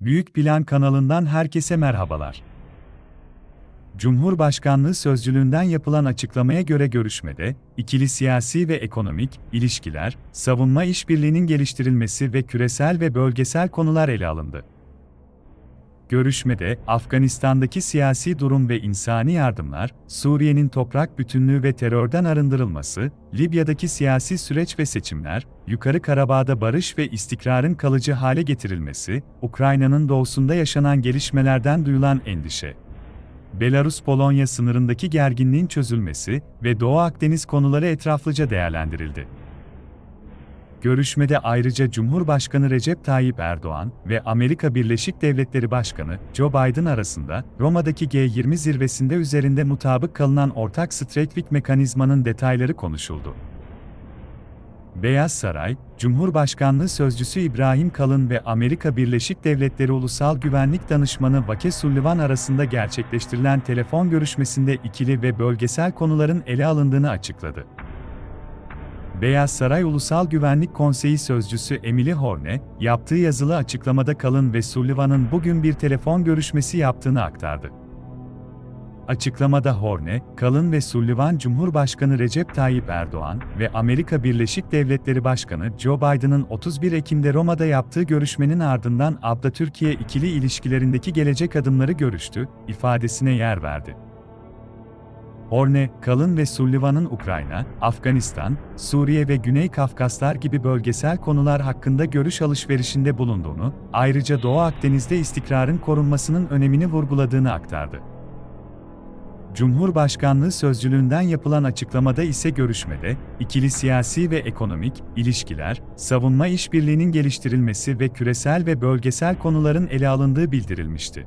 Büyük Plan kanalından herkese merhabalar. Cumhurbaşkanlığı Sözcülüğünden yapılan açıklamaya göre görüşmede, ikili siyasi ve ekonomik ilişkiler, savunma işbirliğinin geliştirilmesi ve küresel ve bölgesel konular ele alındı. Görüşmede, Afganistan'daki siyasi durum ve insani yardımlar, Suriye'nin toprak bütünlüğü ve terörden arındırılması, Libya'daki siyasi süreç ve seçimler, Yukarı Karabağ'da barış ve istikrarın kalıcı hale getirilmesi, Ukrayna'nın doğusunda yaşanan gelişmelerden duyulan endişe, Belarus-Polonya sınırındaki gerginliğin çözülmesi ve Doğu Akdeniz konuları etraflıca değerlendirildi. Görüşmede ayrıca Cumhurbaşkanı Recep Tayyip Erdoğan ve Amerika Birleşik Devletleri Başkanı Joe Biden arasında Roma'daki G20 zirvesinde üzerinde mutabık kalınan ortak stratejik mekanizmanın detayları konuşuldu. Beyaz Saray, Cumhurbaşkanlığı Sözcüsü İbrahim Kalın ve Amerika Birleşik Devletleri Ulusal Güvenlik Danışmanı Vake Sullivan arasında gerçekleştirilen telefon görüşmesinde ikili ve bölgesel konuların ele alındığını açıkladı. Beyaz Saray Ulusal Güvenlik Konseyi Sözcüsü Emily Horne, yaptığı yazılı açıklamada Kalın ve Sullivan'ın bugün bir telefon görüşmesi yaptığını aktardı. Açıklamada Horne, Kalın ve Sullivan Cumhurbaşkanı Recep Tayyip Erdoğan ve Amerika Birleşik Devletleri Başkanı Joe Biden'ın 31 Ekim'de Roma'da yaptığı görüşmenin ardından Abda-Türkiye ikili ilişkilerindeki gelecek adımları görüştü, ifadesine yer verdi. Horne, Kalın ve Sullivan'ın Ukrayna, Afganistan, Suriye ve Güney Kafkaslar gibi bölgesel konular hakkında görüş alışverişinde bulunduğunu, ayrıca Doğu Akdeniz'de istikrarın korunmasının önemini vurguladığını aktardı. Cumhurbaşkanlığı Sözcülüğünden yapılan açıklamada ise görüşmede, ikili siyasi ve ekonomik ilişkiler, savunma işbirliğinin geliştirilmesi ve küresel ve bölgesel konuların ele alındığı bildirilmişti.